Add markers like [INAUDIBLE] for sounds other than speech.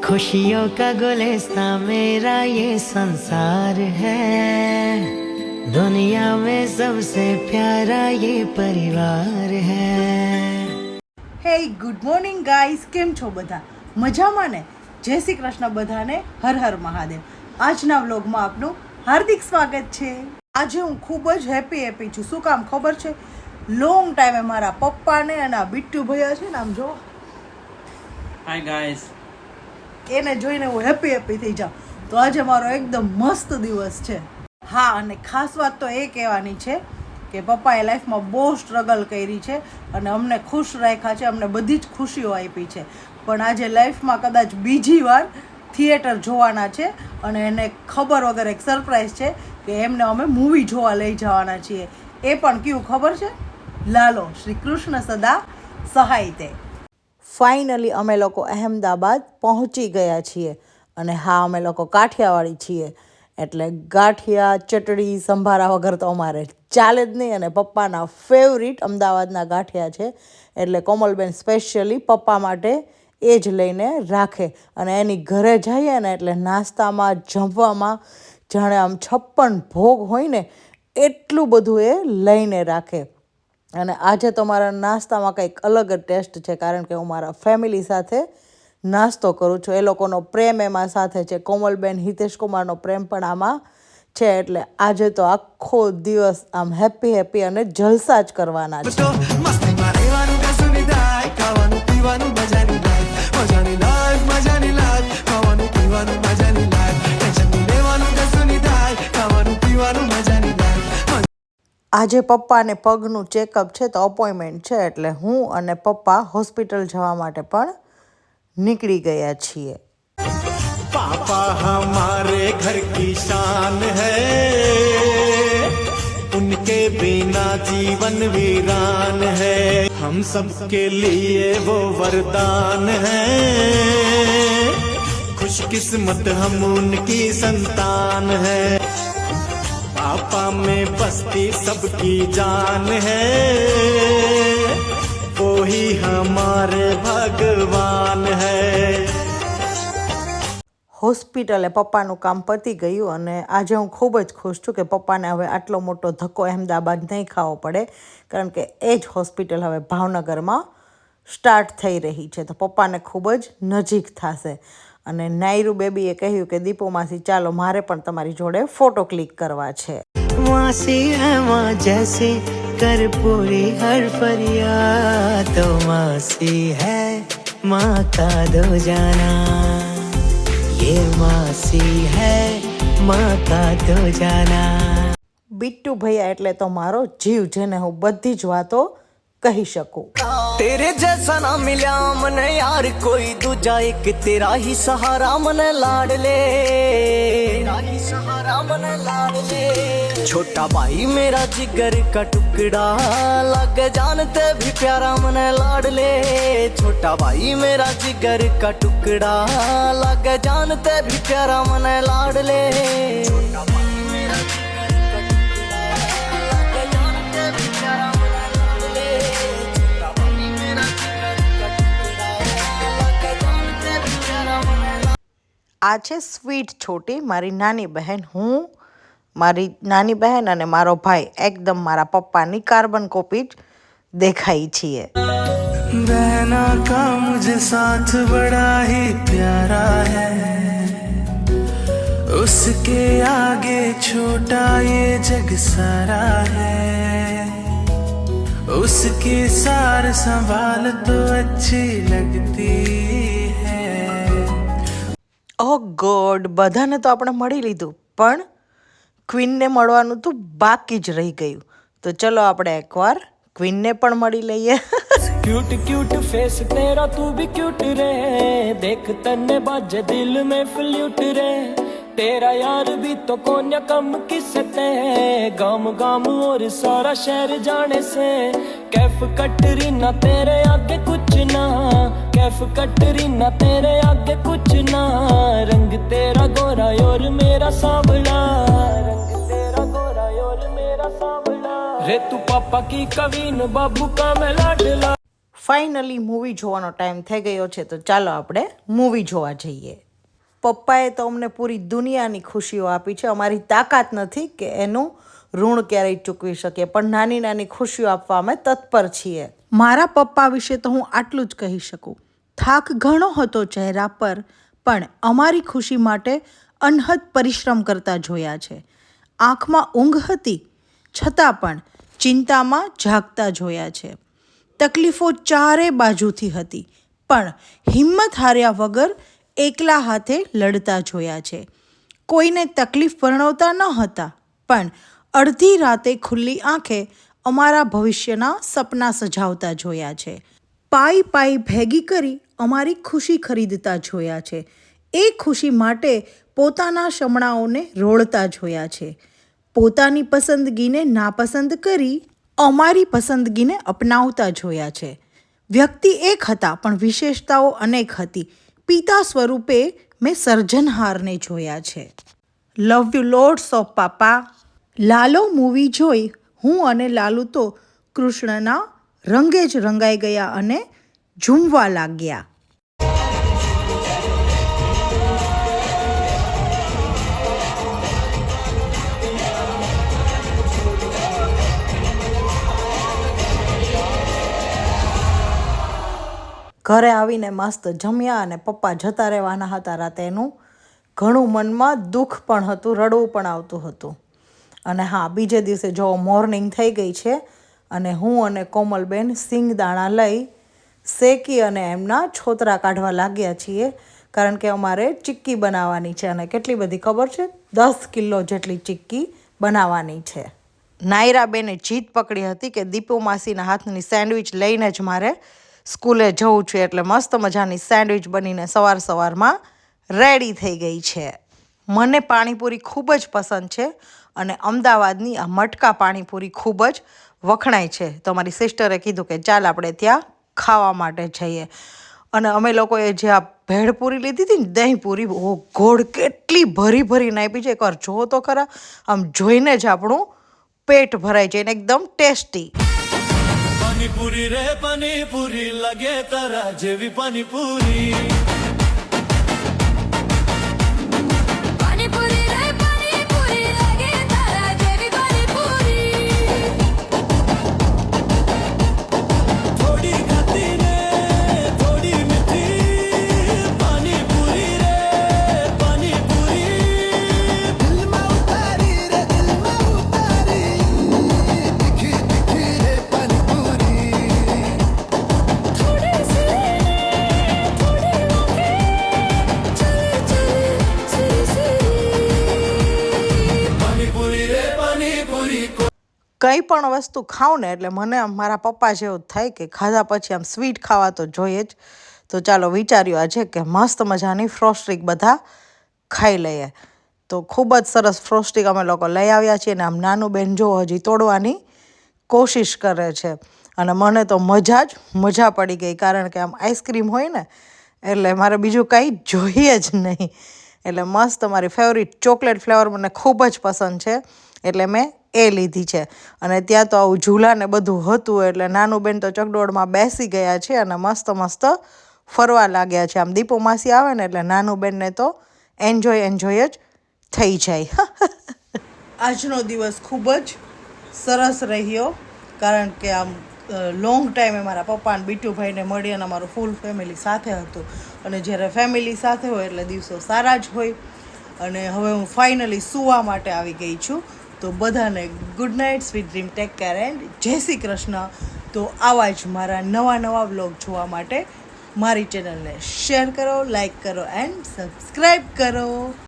खुशियों का गुलिस्ता मेरा ये संसार है दुनिया में सबसे प्यारा ये परिवार है હે ગુડ મોર્નિંગ ગાઈસ કેમ છો બધા મજામાં ને જય શ્રી કૃષ્ણ બધાને હર હર મહાદેવ આજના વ્લોગમાં આપનું હાર્દિક સ્વાગત છે આજે હું ખૂબ જ હેપી હેપી છું શું કામ ખબર છે લોંગ ટાઈમે મારા પપ્પાને અને આ બિટ્ટુ ભૈયા છે ને આમ જો Hi guys. એને જોઈને હું હેપી હેપી થઈ જાઉં. તો આજે મારો એકદમ મસ્ત દિવસ છે. હા, અને ખાસ વાત તો એ કહેવાની છે કે પપ્પાએ લાઈફમાં બહુ સ્ટ્રગલ કરી છે અને અમને ખુશ રાખ્યા છે, અમને બધી જ ખુશીઓ આપી છે. પણ આજે લાઈફમાં કદાચ બીજી વાર થિયેટર જોવાના છે અને એને ખબર વગર એક સરપ્રાઈઝ છે કે એમને અમે મૂવી જોવા લઈ જવાના છીએ. એ પણ કયું ખબર છે? લાલો, શ્રી કૃષ્ણ સદા સહાય તે ફાઇનલી અમે લોકો અહેમદાબાદ પહોંચી ગયા છીએ અને હા, અમે લોકો કાઠિયાવાડી છીએ. એટલે ગાંઠિયા, ચટણી, સંભારા વગર તો અમારે ચાલે જ નહીં અને પપ્પાના ફેવરિટ અમદાવાદના ગાંઠિયા છે. એટલે કોમલબેન સ્પેશિયલી પપ્પા માટે એ જ લઈને રાખે અને એની ઘરે જઈએ ને એટલે નાસ્તામાં, જમવામાં જાણે આમ છપ્પન ભોગ હોય ને, એટલું બધું એ લઈને રાખે. અને આજે તો મારા નાસ્તામાં કંઈક અલગ જ ટેસ્ટ છે, કારણ કે હું મારા ફેમિલી સાથે નાસ્તો કરું છું. એ લોકોનો પ્રેમ એમાં સાથે છે. કોમલબેન, હિતેશ કુમારનો પ્રેમ પણ આમાં છે, એટલે આજે તો આખો દિવસ આમ હેપી હેપી અને જલસા જ કરવાના છે. આજે પપ્પાને પગનું ચેકઅપ છે તો અપોઇન્ટમેન્ટ છે એટલે હું અને પપ્પા હોસ્પિટલ જવા માટે પણ નીકળી ગયા છીએ पापा हमारे घर की शान है उनके बिना जीवन वीरान है हम सबके लिए वो वरदान है खुशकिस्मत हम उनकी संतान है पापा में बसती सबकी जान है वो ही हमारे भगवान है હોસ્પિટલે પપ્પાનું કામ પતી ગયું અને આજે હું ખૂબ જ ખુશ છું કે પપ્પાને હવે આટલો મોટો ધક્કો અહેમદાબાદ નહીં ખાવો પડે કારણ કે એ જ હોસ્પિટલ હવે ભાવનગરમાં સ્ટાર્ટ થઈ રહી છે તો પપ્પાને ખૂબ જ નજીક થશે અને નાયરુ બેબીએ કહ્યું કે દીપોમાંથી ચાલો મારે પણ તમારી જોડે ફોટો ક્લિક કરવા છે मासी है माँ जैसी कर पूरी हर फरियाद तो मासी है माँ का दो जाना ये मासी है माँ का दो जाना બિટ્ટુ ભૈયા એટલે તો મારો જીવ જેને હું બધી જ વાતો કહી શકું तेरे जैसा ना मिला मन यार, कोई दूजा एक तेरा ही सहारा मन लाड ले। ही लाड ले। छोटा भाई, मेरा जिगर का टुकड़ा लग जानते भी प्यारा मन लाड ले। छोटा भाई, मेरा जिगर का टुकड़ा लग जानते भी प्यारा मन लाड ले। छोटा આ છે સ્વીટ છોટી મારી નાની બહેન હું મારી નાની બહેન અને મારો ભાઈ એકદમ મારા પપ્પાની કાર્બન કોપી જ દેખાઈ છીએ बहना का मुझे साथ बड़ा ही प्यारा है उसके आगे छोटा ये जग सारा है उसकी सार संभाल तो अच्छी लगती है ગોડ, બધાને તો આપણે મળી લીધું. પણ ક્વિનને મળવાનું તો બાકી જ રહી ગયું. તો ચલો આપણે એકવાર ક્વિનને પણ મળી લઈએ. ક્યુટ ક્યુટ ફેસ તેરા તું ભી ક્યુટ રે. દેખ તને બાજે દિલ મે ફ્લ્યુટ રે. તેરા યાર ભી તો કોન્ય કમ કિસે ગામ ગામ ઓર સારા શહેર જાણે સે કેફ કટરી ના, તેરે આગે કુછ ના. कैफ कटरीना तेरे आगे कुछ ना रंग तेरा गोरा और मेरा सांवला रंग तेरा गोरा और मेरा सांवला रे तू पापा की कवीन बाबू का मैं लाडला ફાઇનલી મૂવી જોવાનો ટાઈમ થઈ ગયો છે તો ચાલો આપણે મૂવી જોવા જઈએ પપ્પાએ તો અમને પૂરી દુનિયાની ખુશીઓ આપી છે અમારી તાકાત નથી કે એનું ઋણ ક્યારેય ચૂકવી શકીએ પણ નાની નાની ખુશીઓ આપવા અમે તત્પર છીએ મારા પપ્પા વિશે તો હું આટલું જ કહી શકું થાક ઘણો હતો ચહેરા પર, પણ અમારી ખુશી માટે અનહદ પરિશ્રમ કરતા જોયા છે. આંખમાં ઊંઘ હતી, છતાં પણ ચિંતામાં જાગતા જોયા છે. તકલીફો ચારે બાજુથી હતી, પણ હિંમત હાર્યા વગર એકલા હાથે લડતા જોયા છે. કોઈને તકલીફ વર્ણવતા ન હતા, પણ અડધી રાતે ખુલ્લી આંખે અમારા ભવિષ્યના સપના સજાવતા જોયા છે. પાઈ પાઈ ભેગી કરી અમારી ખુશી ખરીદતા જોયા છે. એ ખુશી માટે પોતાના શમણાઓને રોળતા જોયા છે. પોતાની પસંદગીને નાપસંદ કરી અમારી પસંદગીને અપનાવતા જોયા છે. વ્યક્તિ એક હતા, પણ વિશેષતાઓ અનેક હતી. પિતા સ્વરૂપે મેં સર્જનહારને જોયા છે. લવ યુ લોર્ડ્સ ઓફ પાપા. લાલો મૂવી જોઈ. હું અને લાલુ તો કૃષ્ણના રંગે જ રંગાઈ ગયા અને ઝૂમવા લાગ્યા. ઘરે આવીને મસ્ત જમ્યા અને પપ્પા જતા રહેવાના હતા રાતે એનું ઘણું મનમાં દુઃખ પણ હતું, રડવું પણ આવતું હતું. અને હા, બીજે દિવસે જો મોર્નિંગ થઈ ગઈ છે અને હું અને કોમલબેન સિંગદાણા લઈ શેકી અને એમના છોતરા કાઢવા લાગ્યા છીએ, કારણ કે અમારે ચિક્કી બનાવવાની છે અને કેટલી બધી ખબર છે? દસ કિલો જેટલી ચિક્કી બનાવવાની છે. નાયરાબેને જીત પકડી હતી કે દીપુ માસીના હાથની સેન્ડવિચ લઈને જ મારે સ્કૂલે જવું છે, એટલે મસ્ત મજાની સેન્ડવિચ બનીને સવાર સવારમાં રેડી થઈ ગઈ છે. મને પાણીપુરી ખૂબ જ પસંદ છે અને અમદાવાદની આ મટકા પાણીપુરી ખૂબ જ વખણાય છે. તો મારી સિસ્ટરે કીધું કે ચાલ આપણે ત્યાં ખાવા માટે જઈએ. અને અમે લોકોએ જે આ ભેળપુરી લીધી હતી ને દહીંપુરી ઓ ગોળ કેટલી ભરી ભરીને આપી છે. એકવાર જુઓ તો ખરા. આમ જોઈને જ આપણું પેટ ભરાય છે અને એકદમ ટેસ્ટી. પાણીપુરી રે પાણીપુરી લગે તારા જેવી પાણીપુરી પણ વસ્તુ ખાઉં ને એટલે મને આમ મારા પપ્પા જેવું થાય કે ખાધા પછી આમ સ્વીટ ખાવા તો જોઈએ જ. તો ચાલો વિચાર્યું આજે કે મસ્ત મજાની ફ્રોસ્ટ્રિક બધા ખાઈ લઈએ. તો ખૂબ જ સરસ ફ્રોસ્ટિક અમે લોકો લઈ આવ્યા છીએ અને આમ નાનું બેન જો હજી તોડવાની કોશિશ કરે છે. અને મને તો મજા જ મજા પડી ગઈ કારણ કે આમ આઈસ્ક્રીમ હોય ને એટલે મારે બીજું કંઈ જોઈએ જ નહીં. એટલે મસ્ત મારી ફેવરિટ ચોકલેટ ફ્લેવર મને ખૂબ જ પસંદ છે. એટલે મેં એ લીધી છે. અને ત્યાં તો આવું ઝૂલા ને બધું હતું એટલે નાનું બેન તો ચકડોળમાં બેસી ગયા છે અને મસ્ત મસ્ત ફરવા લાગ્યા છે. આમ દીપો માસી આવે ને એટલે નાનું બેનને તો એન્જોય એન્જોય જ થઈ જાય. [LAUGHS] આજનો દિવસ ખૂબ જ સરસ રહ્યો કારણ કે આમ લોંગ ટાઈમે મારા પપ્પા અને બીટુભાઈને મળી અને અમારું ફૂલ ફેમિલી સાથે હતું. અને જ્યારે ફેમિલી સાથે હોય એટલે દિવસો સારા જ હોય. અને હવે હું ફાઇનલી સૂવા માટે આવી ગઈ છું. તો બધાને good night sweet dream take care and Jai Shri Krishna. તો આવા જ મારા નવા નવા બ્લોગ જોવા માટે મારી ચેનલને શેર કરો લાઈક કરો એન્ડ સબસ્ક્રાઈબ કરો.